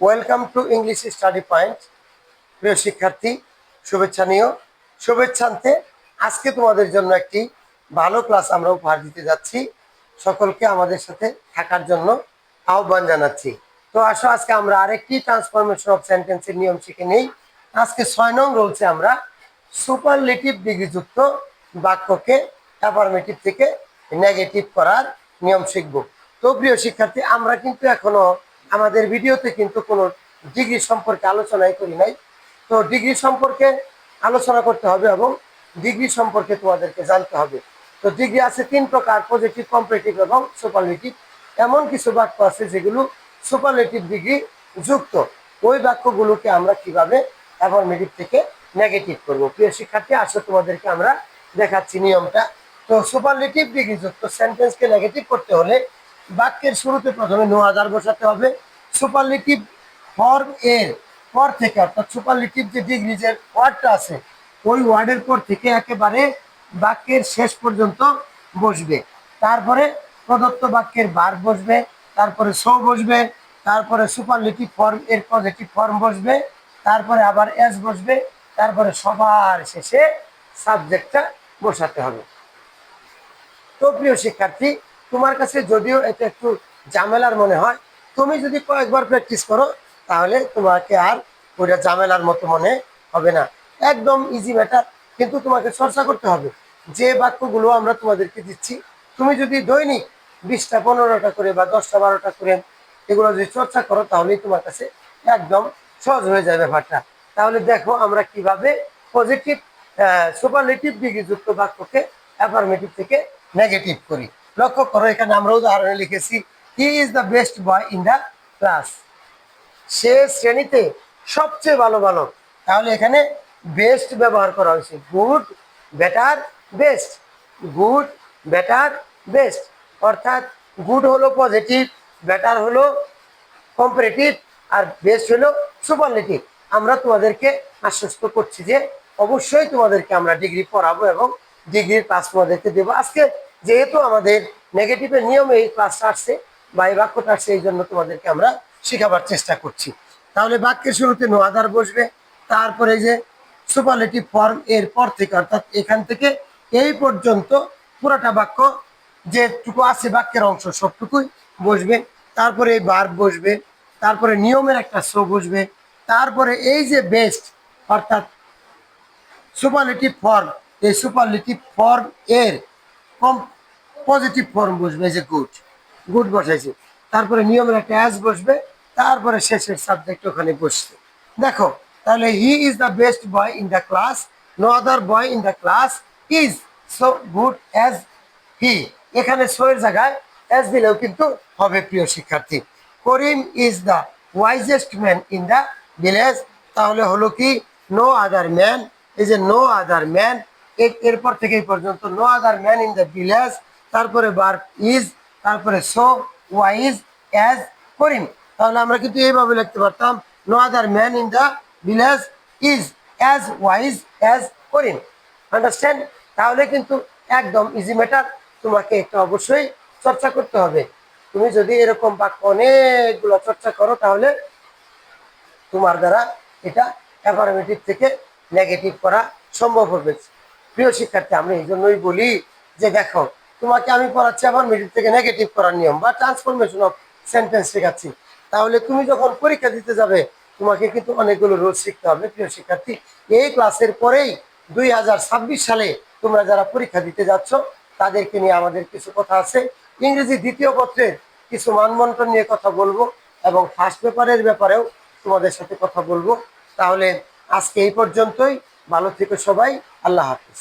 Welcome to English study point প্রিয় শিক্ষার্থী, শুভেচ্ছা নিও। শুভেচ্ছান্তে আজকে তোমাদের জন্য একটি ভালো ক্লাস আমরা উপহার দিতে যাচ্ছি। সকলকে আমাদের সাথে থাকার জন্য আহ্বান জানাচ্ছি। তো আসো, আজকে আমরা আরেকটি ট্রান্সফরমেশন অফ সেন্টেন্সের নিয়ম শিখে নেই। আজকে ছয় নং রয়েছে আমরা সুপারলেটিভ ডিগ্রিযুক্ত বাক্যকে অ্যাফার্মেটিভ থেকে নেগেটিভ করার নিয়ম শিখব। তো প্রিয় শিক্ষার্থী, আমরা কিন্তু এখনও আমাদের ভিডিওতে কিন্তু কোনো ডিগ্রি সম্পর্কে আলোচনাই করি নাই। তো ডিগ্রি সম্পর্কে আলোচনা করতে হবে এবং ডিগ্রি সম্পর্কে তোমাদেরকে জানতে হবে। তো ডিগ্রি আছে তিন প্রকার পজিটিভ কম্পারেটিভ এবং সুপারলেটিভ এমন কিছু বাক্য আছে যেগুলো সুপারলেটিভ ডিগ্রি যুক্ত। ওই বাক্যগুলোকে আমরা কীভাবে অ্যাফার্মেটিভ থেকে নেগেটিভ করব? প্রিয় শিক্ষার্থী আসলে তোমাদেরকে আমরা দেখাচ্ছি নিয়মটা। তো সুপারলেটিভ ডিগ্রি যুক্ত সেন্টেন্সকে নেগেটিভ করতে হলে বাক্যের শুরুতে প্রথমে নো আদার বসাতে হবে। সুপারলেটিভ ফর্ম এর পর থেকে, অর্থাৎ সুপারলেটিভ যে ডিগ্রি যে ওয়ার্ডটা আছে, ওই ওয়ার্ডের পর থেকে একেবারে বাক্যের শেষ পর্যন্ত বসবে। তারপরে প্রদত্ত বাক্যের বার বসবে, তারপরে সো বসবে, তারপরে সুপারলেটিভ ফর্ম এর পজিটিভ ফর্ম বসবে, তারপরে আবার এস বসবে, তারপরে সবার শেষে সাবজেক্টটা বসাতে হবে। তো প্রিয় শিক্ষার্থী তোমার কাছে যদিও এটা একটু ঝামেলার মনে হয়, তুমি যদি কয়েকবার প্র্যাকটিস করো, তাহলে তোমাকে আর ওইটা ঝামেলার মতো মনে হবে না। একদম ইজি ম্যাটার কিন্তু তোমাকে চর্চা করতে হবে। যে বাক্যগুলো আমরা তোমাদেরকে দিচ্ছি, তুমি যদি দৈনিক বিশটা, পনেরোটা করে বা দশটা, বারোটা করে এগুলো যদি চর্চা করো, তাহলেই তোমার কাছে একদম সহজ হয়ে যাবে ব্যাপারটা। তাহলে দেখো আমরা কীভাবে পজিটিভ সুপারলেটিভ ডিগ্রিযুক্ত বাক্যকে অ্যাফার্মেটিভ থেকে নেগেটিভ করি। লক্ষ্য করো, এখানে আমরা উদাহরণে লিখেছি he is the best boy in the class সে শ্রেণীতে সবচেয়ে ভালো ভালো তাহলে এখানে বেস্ট ব্যবহার করা হয়েছে। Good better best good better best অর্থাৎ গুড হলো পজিটিভ বেটার হলো কম্পারেটিভ আর বেস্ট হলো সুপারলেটিভ আমরা তোমাদেরকে আশ্বস্ত করছি যে, অবশ্যই তোমাদেরকে আমরা ডিগ্রি পড়াবো এবং ডিগ্রির পাস তোমাদেরকে দেবো। আজকে যেহেতু আমাদের নেগেটিভের নিয়মে এই ক্লাসটা আসছে বা এই বাক্যটা আসছে, এই জন্য তোমাদেরকে আমরা শেখাবার চেষ্টা করছি। তাহলে বাক্যের শুরুতে নো আদার বসবে, তারপরে যে সুপারলেটিভ ফর্ম এর পর থেকে, অর্থাৎ এখান থেকে এই পর্যন্ত পুরোটা বাক্য যেটুকু আছে বাক্যের অংশ, সবটুকুই বসবে। তারপরে এই বার বসবে, তারপরে নিয়মের একটা শো বসবে, তারপরে এই যে বেস্ট অর্থাৎ সুপারলেটিভ ফর্ম এই সুপারলেটিভ ফর্ম এর কম পজিটিভ ফর্ম বসবে যে গুড গুড বসাইছে। তারপরে নিয়মের একটা অ্যাজ বসবে, তারপরে শেষের সাবজেক্ট ওখানে বসবে। দেখো, তাহলে he is the best boy in the class no other boy in the class is so good as he এখানে সো এর জায়গায় অ্যাজ দিলেও কিন্তু হবে প্রিয় শিক্ষার্থী। Karim is the wisest man in the village তাহলে হলো কি? নো আদার ম্যান এই যে নো আদার ম্যান এরপর থেকে পর্যন্ত no other man in the village তারপরে বার ইজ তারপরে সো ওয়াইজ অ্যাজ করিম। তাহলে আমরা কিন্তু এইভাবে লিখতে পারতাম no other man in the village is as wise as Karim. Understand তাহলে কিন্তু একদম ইজি ম্যাটার তোমাকে একটা অবশ্যই চর্চা করতে হবে। তুমি যদি এরকম বাক্য অনেকগুলো চর্চা করো, তাহলে তোমার দ্বারা এটা অ্যাফার্মেটিভ থেকে নেগেটিভ করা সম্ভব হবে। প্রিয় শিক্ষার্থী, আমরা এই জন্যই বলি যে দেখো তোমাকে আমি পড়াচ্ছি আবার মিডিল থেকে নেগেটিভ করার নিয়ম বা ট্রান্সফরমেশন অফ সেন্টেন্স শেখাচ্ছি। তাহলে তুমি যখন পরীক্ষা দিতে যাবে, তোমাকে কিন্তু অনেকগুলো রোল শিখতে হবে। প্রিয় শিক্ষার্থী, এই ক্লাসের পরেই দুই হাজার ছাব্বিশ সালে তোমরা যারা পরীক্ষা দিতে যাচ্ছ, তাদেরকে নিয়ে আমাদের কিছু কথা আছে। ইংরেজি দ্বিতীয় পত্রের কিছু মানবন্টন নিয়ে কথা বলব এবং ফার্স্ট পেপারের ব্যাপারেও তোমাদের সাথে কথা বলব। তাহলে আজকে এই পর্যন্তই। ভালো থেকো সবাই। আল্লাহ হাফিজ।